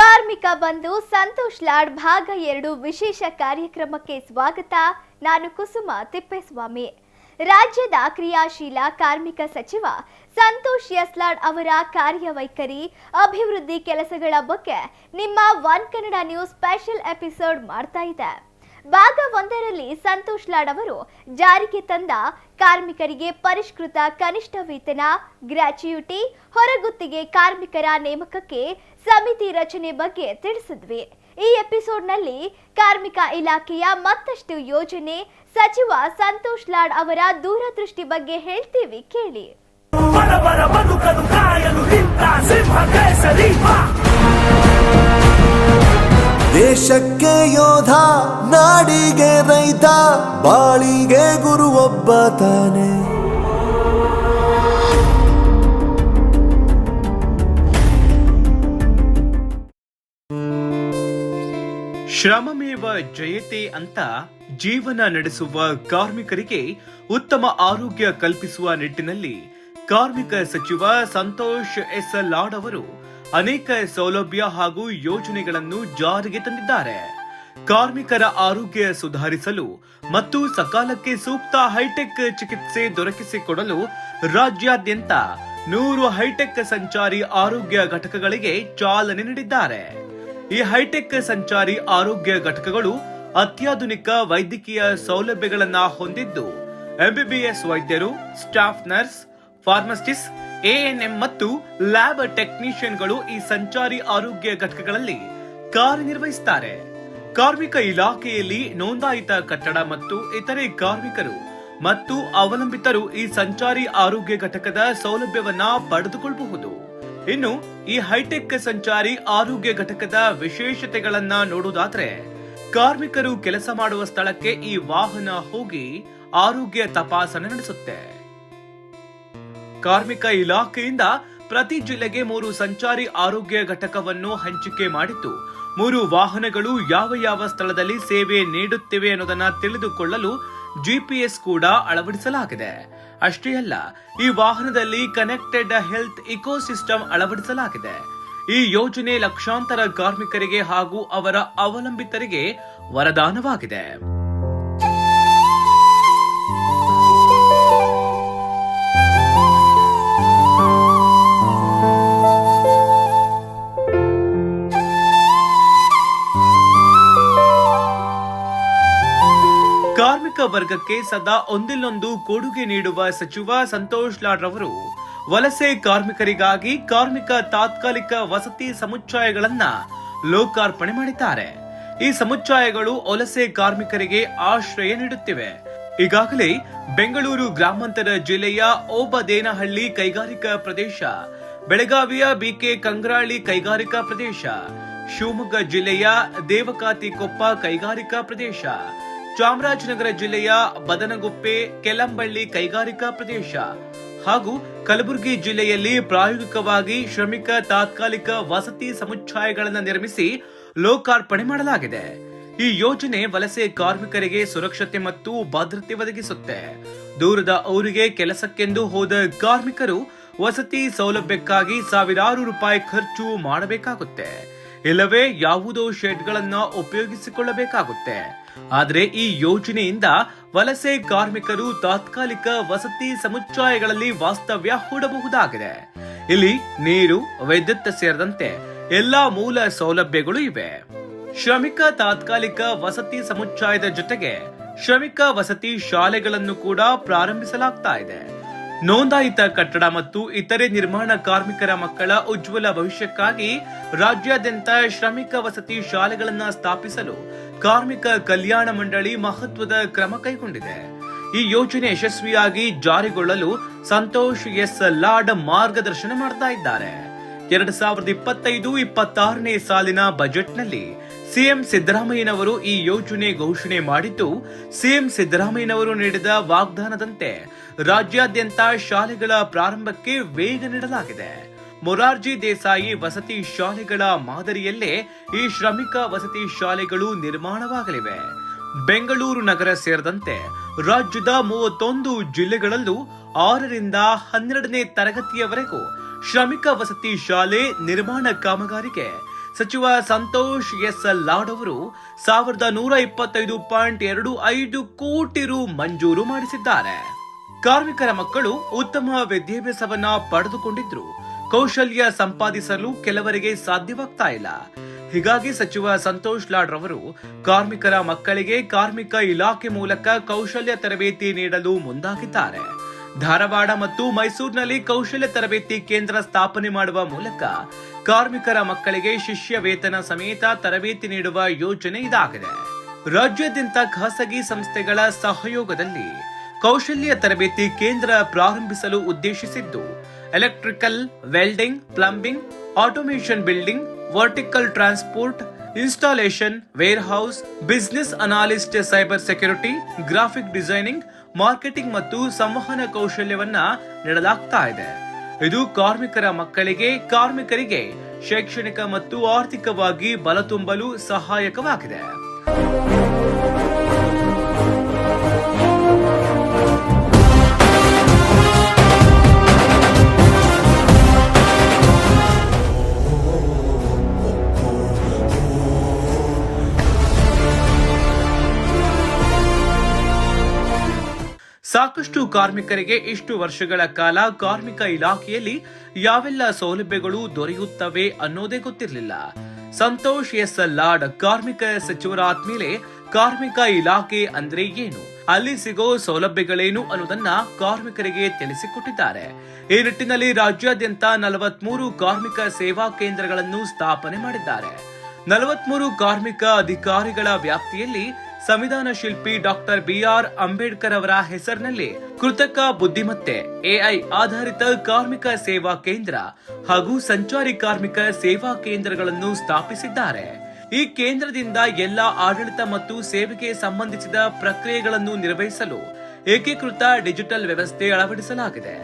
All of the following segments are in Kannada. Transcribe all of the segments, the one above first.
ಕಾರ್ಮಿಕ ಬಂಧು ಸಂತೋಷ್ ಲಾಡ್ ಭಾಗ ಎರಡು ವಿಶೇಷ ಕಾರ್ಯಕ್ರಮಕ್ಕೆ ಸ್ವಾಗತ. ನಾನು ಕುಸುಮ ತಿಪ್ಪೇಸ್ವಾಮಿ. ರಾಜ್ಯದ ಕ್ರಿಯಾಶೀಲ ಕಾರ್ಮಿಕ ಸಚಿವ ಸಂತೋಷ್ ಯಸ್ಲಾಡ್ ಅವರ ಕಾರ್ಯವೈಖರಿ, ಅಭಿವೃದ್ಧಿ ಕೆಲಸಗಳ ಬಗ್ಗೆ ನಿಮ್ಮ one Kannada news special episode ಮಾಡ್ತಾ ಇದೆ. ಭಾಗ ಒಂದರಲ್ಲಿ ಸಂತೋಷ್ ಲಾಡ್ ಅವರು ಜಾರಿಗೆ ತಂದ ಕಾರ್ಮಿಕರಿಗೆ ಪರಿಷ್ಕೃತ ಕನಿಷ್ಠ ವೇತನ, ಗ್ರಾಚ್ಯುಟಿ, ಹೊರಗುತ್ತಿಗೆ ಕಾರ್ಮಿಕರ ನೇಮಕಕ್ಕೆ ಸಮಿತಿ ರಚನೆ ಬಗ್ಗೆ ತಿಳಿಸಿದ್ವಿ. ಈ ಎಪಿಸೋಡ್ನಲ್ಲಿ ಕಾರ್ಮಿಕ ಇಲಾಖೆಯ ಮತ್ತಷ್ಟು ಯೋಜನೆ ಸಚಿವ ಸಂತೋಷ್ ಲಾಡ್ ಅವರ ದೂರದೃಷ್ಟಿ ಬಗ್ಗೆ ಹೇಳ್ತೀವಿ ಕೇಳಿ. ದೇಶಕ್ಕೆ ಯೋಧ, ನಾಡಿಗೆ ರೈತ, ಬಾಳಿಗೆ ಗುರು ಒಬ್ಬ ತಾನೆ. ಶ್ರಮಮೇವ ಜಯತೆ ಅಂತ ಜೀವನ ನಡೆಸುವ ಕಾರ್ಮಿಕರಿಗೆ ಉತ್ತಮ ಆರೋಗ್ಯ ಕಲ್ಪಿಸುವ ನಿಟ್ಟಿನಲ್ಲಿ ಕಾರ್ಮಿಕ ಸಚಿವ ಸಂತೋಷ್ ಎಸ್ ಲಾಡ್ ಅವರು ಅನೇಕ ಸೌಲಭ್ಯ ಹಾಗೂ ಯೋಜನೆಗಳನ್ನು ಜಾರಿಗೆ ತಂದಿದ್ದಾರೆ. ಕಾರ್ಮಿಕರ ಆರೋಗ್ಯ ಸುಧಾರಿಸಲು ಮತ್ತು ಸಕಾಲಕ್ಕೆ ಸೂಕ್ತ ಹೈಟೆಕ್ ಚಿಕಿತ್ಸೆ ದೊರಕಿಸಿಕೊಡಲು ರಾಜ್ಯಾದ್ಯಂತ ನೂರು ಹೈಟೆಕ್ ಸಂಚಾರಿ ಆರೋಗ್ಯ ಘಟಕಗಳಿಗೆ ಚಾಲನೆ ನೀಡಿದ್ದಾರೆ. ಈ ಹೈಟೆಕ್ ಸಂಚಾರಿ ಆರೋಗ್ಯ ಘಟಕಗಳು ಅತ್ಯಾಧುನಿಕ ವೈದ್ಯಕೀಯ ಸೌಲಭ್ಯಗಳನ್ನು ಹೊಂದಿದ್ದು ಎಂಬಿಬಿಎಸ್ ವೈದ್ಯರು, ಸ್ಟಾಫ್ ನರ್ಸ್ ಫಾರ್ಮಸಿಸ್ಟ್ ಎಎನ್ಎಂ ಮತ್ತು ಲ್ಯಾಬ್ ಟೆಕ್ನಿಷಿಯನ್ಗಳು ಈ ಸಂಚಾರಿ ಆರೋಗ್ಯ ಘಟಕಗಳಲ್ಲಿ ಕಾರ್ಯನಿರ್ವಹಿಸುತ್ತಾರೆ. ಕಾರ್ಮಿಕ ಇಲಾಖೆಯಲ್ಲಿ ನೋಂದಾಯಿತ ಕಟ್ಟಡ ಮತ್ತು ಇತರೆ ಕಾರ್ಮಿಕರು ಮತ್ತು ಅವಲಂಬಿತರು ಈ ಸಂಚಾರಿ ಆರೋಗ್ಯ ಘಟಕದ ಸೌಲಭ್ಯವನ್ನ ಪಡೆದುಕೊಳ್ಳಬಹುದು. ಇನ್ನು, ಈ ಹೈಟೆಕ್ ಸಂಚಾರಿ ಆರೋಗ್ಯ ಘಟಕದ ವಿಶೇಷತೆಗಳನ್ನ ನೋಡುವುದಾದ್ರೆ, ಕಾರ್ಮಿಕರು ಕೆಲಸ ಮಾಡುವ ಸ್ಥಳಕ್ಕೆ ಈ ವಾಹನ ಹೋಗಿ ಆರೋಗ್ಯ ತಪಾಸಣೆ ನಡೆಸುತ್ತೆ. ಕಾರ್ಮಿಕ ಇಲಾಖೆಯಿಂದ ಪ್ರತಿ ಜಿಲ್ಲೆಗೆ ಮೂರು ಸಂಚಾರಿ ಆರೋಗ್ಯ ಘಟಕವನ್ನು ಹಂಚಿಕೆ ಮಾಡಿತ್ತು. ಮೂರು ವಾಹನಗಳು ಯಾವ ಯಾವ ಸ್ಥಳದಲ್ಲಿ ಸೇವೆ ನೀಡುತ್ತಿವೆ ಅನ್ನೋದನ್ನ ತಿಳಿದುಕೊಳ್ಳಲು ಜಿಪಿಎಸ್ ಕೂಡ ಅಳವಡಿಸಲಾಗಿದೆ. ಅಷ್ಟೇ ಅಲ್ಲ, ಈ ವಾಹನದಲ್ಲಿ ಕನೆಕ್ಟೆಡ್ ಹೆಲ್ತ್ ಇಕೋಸಿಸ್ಟಮ್ ಅಳವಡಿಸಲಾಗಿದೆ. ಈ ಯೋಜನೆ ಲಕ್ಷಾಂತರ ಕಾರ್ಮಿಕರಿಗೆ ಹಾಗೂ ಅವರ ಅವಲಂಬಿತರಿಗೆ ವರದಾನವಾಗಿದೆ. ಕಾರ್ಮಿಕ ವರ್ಗಕ್ಕೆ ಸದಾ ಒಂದಿಲ್ಲೊಂದು ಕೊಡುಗೆ ನೀಡುವ ಸಚಿವ ಸಂತೋಷ್ ಲಾಡ್ ರವರು ವಲಸೆ ಕಾರ್ಮಿಕರಿಗಾಗಿ ಕಾರ್ಮಿಕ ತಾತ್ಕಾಲಿಕ ವಸತಿ ಸಮುಚ್ಚಯಗಳನ್ನ ಲೋಕಾರ್ಪಣೆ ಮಾಡಿದ್ದಾರೆ. ಈ ಸಮುಚ್ಚಯಗಳು ವಲಸೆ ಕಾರ್ಮಿಕರಿಗೆ ಆಶ್ರಯ ನೀಡುತ್ತಿವೆ. ಈಗಾಗಲೇ ಬೆಂಗಳೂರು ಗ್ರಾಮಾಂತರ ಜಿಲ್ಲೆಯ ಓಬದೇನಹಳ್ಳಿ ಕೈಗಾರಿಕಾ ಪ್ರದೇಶ, ಬೆಳಗಾವಿಯ ಬಿಕೆ ಕಂಗ್ರಾಳಿ ಕೈಗಾರಿಕಾ ಪ್ರದೇಶ, ಶಿವಮೊಗ್ಗ ಜಿಲ್ಲೆಯ ದೇವಕಾತಿ ಕೊಪ್ಪ ಕೈಗಾರಿಕಾ ಪ್ರದೇಶ ಚಾಮರಾಜನಗರ ಜಿಲ್ಲೆಯ ಬದನಗುಪ್ಪೆ, ಕೆಲಂಬಳ್ಳಿ ಕೈಗಾರಿಕಾ ಪ್ರದೇಶ ಹಾಗೂ ಕಲಬುರಗಿ ಜಿಲ್ಲೆಯಲ್ಲಿ ಪ್ರಾಯೋಗಿಕವಾಗಿ ಶ್ರಮಿಕ ತಾತ್ಕಾಲಿಕ ವಸತಿ ಸಮುಚ್ಛಾಯಗಳನ್ನು ನಿರ್ಮಿಸಿ ಲೋಕಾರ್ಪಣೆ ಮಾಡಲಾಗಿದೆ. ಈ ಯೋಜನೆ ವಲಸೆ ಕಾರ್ಮಿಕರಿಗೆ ಸುರಕ್ಷತೆ ಮತ್ತು ಭದ್ರತೆ ಒದಗಿಸುತ್ತೆ. ದೂರದ ಊರಿಗೆ ಕೆಲಸಕ್ಕೆಂದು ಹೋದ ಕಾರ್ಮಿಕರು ವಸತಿ ಸೌಲಭ್ಯಕ್ಕಾಗಿ ಸಾವಿರಾರು ರೂಪಾಯಿ ಖರ್ಚು ಮಾಡಬೇಕಾಗುತ್ತೆ. ಇಲ್ಲವೇ ಯಾವುದೋ ಶೆಡ್ಗಳನ್ನು ಉಪಯೋಗಿಸಿಕೊಳ್ಳಬೇಕಾಗುತ್ತೆ. ಆದರೆ ಈ ಯೋಜನೆಯಿಂದ ವಲಸೆ ಕಾರ್ಮಿಕರು ತಾತ್ಕಾಲಿಕ ವಸತಿ ಸಮುಚ್ಚಯಗಳಲ್ಲಿ ವಾಸ್ತವ್ಯ ಹೂಡಬಹುದಾಗಿದೆ. ಇಲ್ಲಿ ನೀರು, ವಿದ್ಯುತ್ ಸೇರಿದಂತೆ ಎಲ್ಲಾ ಮೂಲ ಸೌಲಭ್ಯಗಳು ಇವೆ. ಶ್ರಮಿಕ ತಾತ್ಕಾಲಿಕ ವಸತಿ ಸಮುಚ್ಚಯದ ಜೊತೆಗೆ ಶ್ರಮಿಕ ವಸತಿ ಶಾಲೆಗಳನ್ನು ಕೂಡ ಪ್ರಾರಂಭಿಸಲಾಗ್ತಾ ಇದೆ. ನೋಂದಾಯಿತ ಕಟ್ಟಡ ಮತ್ತು ಇತರೆ ನಿರ್ಮಾಣ ಕಾರ್ಮಿಕರ ಮಕ್ಕಳ ಉಜ್ವಲ ಭವಿಷ್ಯಕ್ಕಾಗಿ ರಾಜ್ಯಾದ್ಯಂತ ಶ್ರಮಿಕ ವಸತಿ ಶಾಲೆಗಳನ್ನು ಸ್ಥಾಪಿಸಲು ಕಾರ್ಮಿಕ ಕಲ್ಯಾಣ ಮಂಡಳಿ ಮಹತ್ವದ ಕ್ರಮ ಕೈಗೊಂಡಿದೆ. ಈ ಯೋಜನೆ ಯಶಸ್ವಿಯಾಗಿ ಜಾರಿಗೊಳ್ಳಲು ಸಂತೋಷ್ ಎಸ್. ಲಾಡ್ ಮಾರ್ಗದರ್ಶನ ಮಾಡ್ತಾ ಇದ್ದಾರೆ. ಎರಡ್ ಸಾವಿರದ ಇಪ್ಪತ್ತೈದು ಇಪ್ಪತ್ತಾರನೇ ಸಾಲಿನ ಬಜೆಟ್ನಲ್ಲಿ ಸಿಎಂ ಸಿದ್ದರಾಮಯ್ಯನವರು ಈ ಯೋಜನೆ ಘೋಷಣೆ ಮಾಡಿದ್ದು, ಸಿಎಂ ಸಿದ್ದರಾಮಯ್ಯನವರು ನೀಡಿದ ವಾಗ್ದಾನದಂತೆ ರಾಜ್ಯಾದ್ಯಂತ ಶಾಲೆಗಳ ಪ್ರಾರಂಭಕ್ಕೆ ವೇಗ ನೀಡಲಾಗಿದೆ. ಮೊರಾರ್ಜಿ ದೇಸಾಯಿ ವಸತಿ ಶಾಲೆಗಳ ಮಾದರಿಯಲ್ಲೇ ಈ ಶ್ರಮಿಕ ವಸತಿ ಶಾಲೆಗಳು ನಿರ್ಮಾಣವಾಗಲಿವೆ. ಬೆಂಗಳೂರು ನಗರ ಸೇರಿದಂತೆ ರಾಜ್ಯದ ಮೂವತ್ತೊಂದು ಜಿಲ್ಲೆಗಳಲ್ಲೂ ಆರರಿಂದ ಹನ್ನೆರಡನೇ ತರಗತಿಯವರೆಗೂ ಶ್ರಮಿಕ ವಸತಿ ಶಾಲೆ ನಿರ್ಮಾಣ ಕಾಮಗಾರಿಗೆ ಸಚಿವ ಸಂತೋಷ್ ಎಸ್ ಲಾಡ್ ಅವರು ಸಾವಿರದ ನೂರ ಇಪ್ಪತ್ತೈದು ಪಾಯಿಂಟ್ ಎರಡು ಐದು ಕೋಟಿ ರು ಮಂಜೂರು ಮಾಡಿಸಿದ್ದಾರೆ. ಕಾರ್ಮಿಕರ ಮಕ್ಕಳು ಉತ್ತಮ ವಿದ್ಯಾಭ್ಯಾಸವನ್ನ ಪಡೆದುಕೊಂಡಿದ್ರು. ಕೌಶಲ್ಯ ಸಂಪಾದಿಸಲು ಕೆಲವರಿಗೆ ಸಾಧ್ಯವಾಗ್ತಾ ಇಲ್ಲ. ಹೀಗಾಗಿ ಸಚಿವ ಸಂತೋಷ್ ಲಾಡ್ ರವರು ಕಾರ್ಮಿಕರ ಮಕ್ಕಳಿಗೆ ಕಾರ್ಮಿಕ ಇಲಾಖೆ ಮೂಲಕ ಕೌಶಲ್ಯ ತರಬೇತಿ ನೀಡಲು ಮುಂದಾಗಿದ್ದಾರೆ. ಧಾರವಾಡ ಮತ್ತು ಮೈಸೂರಿನಲ್ಲಿ ಕೌಶಲ್ಯ ತರಬೇತಿ ಕೇಂದ್ರ ಸ್ಥಾಪನೆ ಮಾಡುವ ಮೂಲಕ ಕಾರ್ಮಿಕರ ಮಕ್ಕಳಿಗೆ ಶಿಷ್ಯ ವೇತನ ಸಮೇತ ತರಬೇತಿ ನೀಡುವ ಯೋಜನೆ ಇದಾಗಿದೆ. ರಾಜ್ಯಾದ್ಯಂತ ಖಾಸಗಿ ಸಂಸ್ಥೆಗಳ ಸಹಯೋಗದಲ್ಲಿ ಕೌಶಲ್ಯ ತರಬೇತಿ ಕೇಂದ್ರ ಪ್ರಾರಂಭಿಸಲು ಉದ್ದೇಶಿಸಿದ್ದು, electrical, welding, plumbing, automation building, vertical transport, installation warehouse business analyst, cyber security, graphic designing, marketing ಮತ್ತು ಸಂವಹನ ಕೌಶಲ್ಯವನ್ನ ನೀಡಲಾಗ್ತಾ ಇದೆ. ಇದು ಕಾರ್ಮಿಕರ ಮಕ್ಕಳಿಗೆ ಕಾರ್ಮಿಕರಿಗೆ ಶೈಕ್ಷಣಿಕ ಮತ್ತು ಆರ್ಥಿಕವಾಗಿ ಬಲ ತುಂಬಲು ಸಹಾಯಕವಾಗಿದೆ. ಸಾಕಷ್ಟು ಕಾರ್ಮಿಕರಿಗೆ ಇಷ್ಟು ವರ್ಷಗಳ ಕಾಲ ಕಾರ್ಮಿಕ ಇಲಾಖೆಯಲ್ಲಿ ಯಾವೆಲ್ಲ ಸೌಲಭ್ಯಗಳು ದೊರೆಯುತ್ತವೆ ಅನ್ನೋದೇ ಗೊತ್ತಿರಲಿಲ್ಲ. ಸಂತೋಷ್ ಎಸ್. ಲಾಡ್ ಕಾರ್ಮಿಕ ಸಚಿವರಾದ್ಮೇಲೆ ಕಾರ್ಮಿಕ ಇಲಾಖೆ ಅಂದ್ರೆ ಏನು? ಅಲ್ಲಿ ಸಿಗೋ ಸೌಲಭ್ಯಗಳೇನು ಅನ್ನೋದನ್ನ ಕಾರ್ಮಿಕರಿಗೆ ತಿಳಿಸಿಕೊಟ್ಟಿದ್ದಾರೆ. ಈ ನಿಟ್ಟಿನಲ್ಲಿ ರಾಜ್ಯಾದ್ಯಂತ ನಲವತ್ಮೂರು ಕಾರ್ಮಿಕ ಸೇವಾ ಕೇಂದ್ರಗಳನ್ನು ಸ್ಥಾಪನೆ ಮಾಡಿದ್ದಾರೆ. ನಲವತ್ಮೂರು ಕಾರ್ಮಿಕ ಅಧಿಕಾರಿಗಳ ವ್ಯಾಪ್ತಿಯಲ್ಲಿ ಸಂವಿಧಾನ ಶಿಲ್ಪಿ ಡಾಕ್ಟರ್ ಬಿಆರ್ ಅಂಬೇಡ್ಕರ್ ಅವರ ಹೆಸರಿನಲ್ಲಿ ಕೃತಕ ಬುದ್ಧಿಮತ್ತೆ, ಎಐ ಆಧಾರಿತ ಕಾರ್ಮಿಕ ಸೇವಾ ಕೇಂದ್ರ ಹಾಗೂ ಸಂಚಾರಿ ಕಾರ್ಮಿಕ ಸೇವಾ ಕೇಂದ್ರಗಳನ್ನು ಸ್ಥಾಪಿಸಿದ್ದಾರೆ. ಈ ಕೇಂದ್ರದಿಂದ ಎಲ್ಲ ಆಡಳಿತ ಮತ್ತು ಸೇವೆಗೆ ಸಂಬಂಧಿಸಿದ ಪ್ರಕ್ರಿಯೆಗಳನ್ನು ನಿರ್ವಹಿಸಲು ಏಕೀಕೃತ ಡಿಜಿಟಲ್ ವ್ಯವಸ್ಥೆ ಅಳವಡಿಸಲಾಗಿದೆ.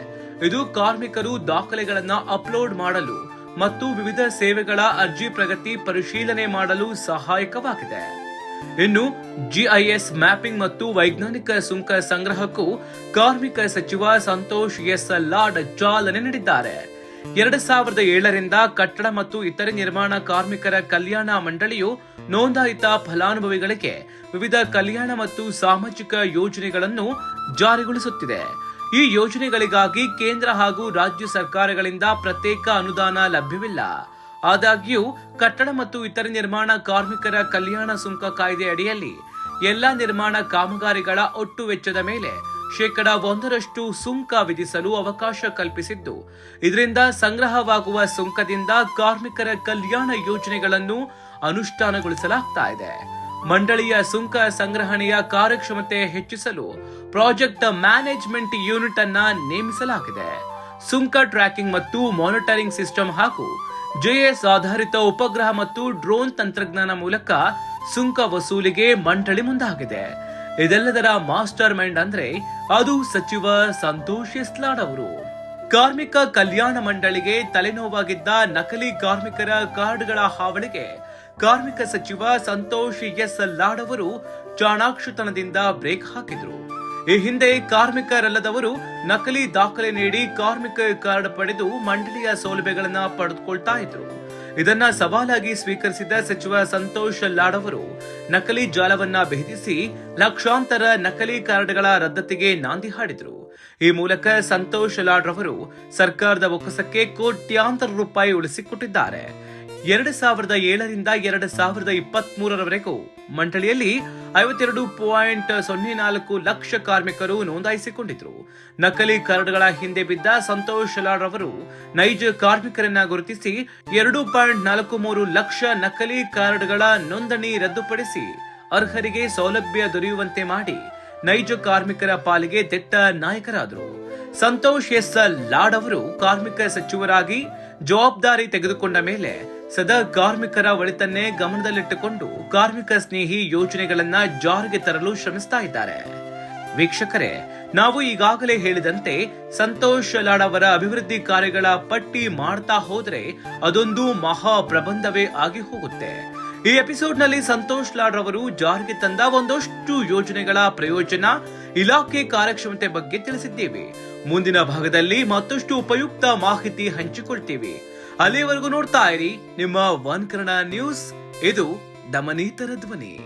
ಇದು ಕಾರ್ಮಿಕರು ದಾಖಲೆಗಳನ್ನು ಅಪ್ಲೋಡ್ ಮಾಡಲು ಮತ್ತು ವಿವಿಧ ಸೇವೆಗಳ ಅರ್ಜಿ ಪ್ರಗತಿ ಪರಿಶೀಲನೆ ಮಾಡಲು ಸಹಾಯಕವಾಗಿದೆ. ಇನ್ನು ಜಿಐಎಸ್ ಮ್ಯಾಪಿಂಗ್ ಮತ್ತು ವೈಜ್ಞಾನಿಕ ಸುಂಕ ಸಂಗ್ರಹಕ್ಕೂ ಕಾರ್ಮಿಕ ಸಚಿವ ಸಂತೋಷ್ ಎಸ್ ಲಾಡ್ ಚಾಲನೆ ನೀಡಿದ್ದಾರೆ. ಎರಡು ಸಾವಿರದ ಏಳರಿಂದ ಕಟ್ಟಡ ಮತ್ತು ಇತರೆ ನಿರ್ಮಾಣ ಕಾರ್ಮಿಕರ ಕಲ್ಯಾಣ ಮಂಡಳಿಯು ನೋಂದಾಯಿತ ಫಲಾನುಭವಿಗಳಿಗೆ ವಿವಿಧ ಕಲ್ಯಾಣ ಮತ್ತು ಸಾಮಾಜಿಕ ಯೋಜನೆಗಳನ್ನು ಜಾರಿಗೊಳಿಸುತ್ತಿದೆ. ಈ ಯೋಜನೆಗಳಿಗಾಗಿ ಕೇಂದ್ರ ಹಾಗೂ ರಾಜ್ಯ ಸರ್ಕಾರಗಳಿಂದ ಪ್ರತ್ಯೇಕ ಅನುದಾನ ಲಭ್ಯವಿಲ್ಲ. ಆದಾಗ್ಯೂ, ಕಟ್ಟಡ ಮತ್ತು ಇತರ ನಿರ್ಮಾಣ ಕಾರ್ಮಿಕರ ಕಲ್ಯಾಣ ಸುಂಕ ಕಾಯ್ದೆ ಅಡಿಯಲ್ಲಿ ಎಲ್ಲಾ ನಿರ್ಮಾಣ ಕಾಮಗಾರಿಗಳ ಒಟ್ಟು ವೆಚ್ಚದ ಮೇಲೆ ಶೇಕಡ ಒಂದರಷ್ಟು ಸುಂಕ ವಿಧಿಸಲು ಅವಕಾಶ ಕಲ್ಪಿಸಿದ್ದು, ಇದರಿಂದ ಸಂಗ್ರಹವಾಗುವ ಸುಂಕದಿಂದ ಕಾರ್ಮಿಕರ ಕಲ್ಯಾಣ ಯೋಜನೆಗಳನ್ನು ಅನುಷ್ಠಾನಗೊಳಿಸಲಾಗ್ತಾ ಇದೆ. ಮಂಡಳಿಯ ಸುಂಕ ಸಂಗ್ರಹಣೆಯ ಕಾರ್ಯಕ್ಷಮತೆ ಹೆಚ್ಚಿಸಲು ಪ್ರಾಜೆಕ್ಟ್ ಮ್ಯಾನೇಜ್ಮೆಂಟ್ ಯೂನಿಟ್ ಅನ್ನ ನೇಮಿಸಲಾಗಿದೆ. ಸುಂಕ ಟ್ರ್ಯಾಕಿಂಗ್ ಮತ್ತು ಮಾನಿಟರಿಂಗ್ ಸಿಸ್ಟಮ್ ಹಾಗೂ ಜೆಎಸ್ ಆಧಾರಿತ ಉಪಗ್ರಹ ಮತ್ತು ಡ್ರೋನ್ ತಂತ್ರಜ್ಞಾನ ಮೂಲಕ ಸುಂಕ ವಸೂಲಿಗೆ ಮಂಡಳಿ ಮುಂದಾಗಿದೆ. ಇದೆಲ್ಲದರ ಮಾಸ್ಟರ್ ಮೈಂಡ್ ಅಂದ್ರೆ ಅದು ಸಚಿವ ಸಂತೋಷ್ ಎಸ್ಲಾಡ್ ಅವರು. ಕಾರ್ಮಿಕ ಕಲ್ಯಾಣ ಮಂಡಳಿಗೆ ತಲೆನೋವಾಗಿದ್ದ ನಕಲಿ ಕಾರ್ಮಿಕರ ಕಾರ್ಡ್ಗಳ ಹಾವಳಿಗೆ ಕಾರ್ಮಿಕ ಸಚಿವ ಸಂತೋಷ್ ಎಸ್ ಲಾಡ್ ಅವರು ಚಾಣಾಕ್ಷತನದಿಂದ ಬ್ರೇಕ್ ಹಾಕಿದ್ರು. ಈ ಹಿಂದೆ ಕಾರ್ಮಿಕರಲ್ಲದವರು ನಕಲಿ ದಾಖಲೆ ನೀಡಿ ಕಾರ್ಮಿಕ ಕಾರ್ಡ್ ಪಡೆದು ಮಂಡಳಿಯ ಸೌಲಭ್ಯಗಳನ್ನ ಪಡೆದುಕೊಳ್ತಾ ಇದ್ರು. ಇದನ್ನ ಸವಾಲಾಗಿ ಸ್ವೀಕರಿಸಿದ ಸಚಿವ ಸಂತೋಷ್ ಲಾಡ್ ಅವರು, ನಕಲಿ ಜಾಲವನ್ನ ಭೇದಿಸಿ ಲಕ್ಷಾಂತರ ನಕಲಿ ಕಾರ್ಡ್ಗಳ ರದ್ದತಿಗೆ ನಾಂದಿ ಹಾಡಿದ್ರು. ಈ ಮೂಲಕ ಸಂತೋಷ್ ಲಾಡ್ ರವರು ಸರ್ಕಾರದ ಒಕ್ಕಸಕ್ಕೆ ಕೋಟ್ಯಾಂತರ ರೂಪಾಯಿ ಉಳಿಸಿಕೊಟ್ಟಿದ್ದಾರೆ. ಎರಡು ಸಾವಿರದ ಏಳರಿಂದ ಎರಡು ಸಾವಿರದ ಇಪ್ಪತ್ತ್ ಮೂರರವರೆಗೂ ಮಂಡಳಿಯಲ್ಲಿ ಐವತ್ತೆರಡು ಪಾಯಿಂಟ್ ಸೊನ್ನೆ ನಾಲ್ಕು ಲಕ್ಷ ಕಾರ್ಮಿಕರು ನೋಂದಾಯಿಸಿಕೊಂಡಿದ್ರು. ನಕಲಿ ಕಾರ್ಡ್ಗಳ ಹಿಂದೆ ಬಿದ್ದ ಸಂತೋಷ್ ಲಾಡ್ ರವರು ನೈಜ ಕಾರ್ಮಿಕರನ್ನ ಗುರುತಿಸಿ ಎರಡು ಪಾಯಿಂಟ್ ನಾಲ್ಕು ಮೂರು ಲಕ್ಷ ನಕಲಿ ಕಾರ್ಡ್ಗಳ ನೋಂದಣಿ ರದ್ದುಪಡಿಸಿ ಅರ್ಹರಿಗೆ ಸೌಲಭ್ಯ ದೊರೆಯುವಂತೆ ಮಾಡಿ ನೈಜ ಕಾರ್ಮಿಕರ ಪಾಲಿಗೆ ದಿಟ್ಟ ನಾಯಕರಾದರು. ಸಂತೋಷ್ ಎಸ್ ಲಾಡ್ ಅವರು ಕಾರ್ಮಿಕ ಸಚಿವರಾಗಿ ಜವಾಬ್ದಾರಿ ತೆಗೆದುಕೊಂಡ ಮೇಲೆ ಸದಾ ಕಾರ್ಮಿಕರ ಒಳಿತನ್ನೇ ಗಮನದಲ್ಲಿಟ್ಟುಕೊಂಡು ಕಾರ್ಮಿಕ ಸ್ನೇಹಿ ಯೋಜನೆಗಳನ್ನ ಜಾರಿಗೆ ತರಲು ಶ್ರಮಿಸ್ತಾ ಇದ್ದಾರೆ. ವೀಕ್ಷಕರೇ, ನಾವು ಈಗಾಗಲೇ ಹೇಳಿದಂತೆ ಸಂತೋಷ್ ಲಾಡ್ ಅವರ ಅಭಿವೃದ್ಧಿ ಕಾರ್ಯಗಳ ಪಟ್ಟಿ ಮಾಡ್ತಾ ಹೋದ್ರೆ ಅದೊಂದು ಮಹಾ ಪ್ರಬಂಧವೇ ಆಗಿ ಹೋಗುತ್ತೆ. ಈ ಎಪಿಸೋಡ್ನಲ್ಲಿ ಸಂತೋಷ್ ಲಾಡ್ ಅವರು ಜಾರಿಗೆ ತಂದ ಒಂದಷ್ಟು ಯೋಜನೆಗಳ ಪ್ರಯೋಜನ ಇಲಾಖೆ ಕಾರ್ಯಕ್ಷಮತೆ ಬಗ್ಗೆ ತಿಳಿಸಿದ್ದೇವೆ. ಮುಂದಿನ ಭಾಗದಲ್ಲಿ ಮತ್ತಷ್ಟು ಉಪಯುಕ್ತ ಮಾಹಿತಿ ಹಂಚಿಕೊಳ್ತೀವಿ. ಅಲ್ಲಿವರೆಗೂ ನೋಡ್ತಾ ಇರಿ ನಿಮ್ಮ ಒನ್ ಕನ್ನಡ ನ್ಯೂಸ್. ಇದು ದಮನೀತರ ಧ್ವನಿ.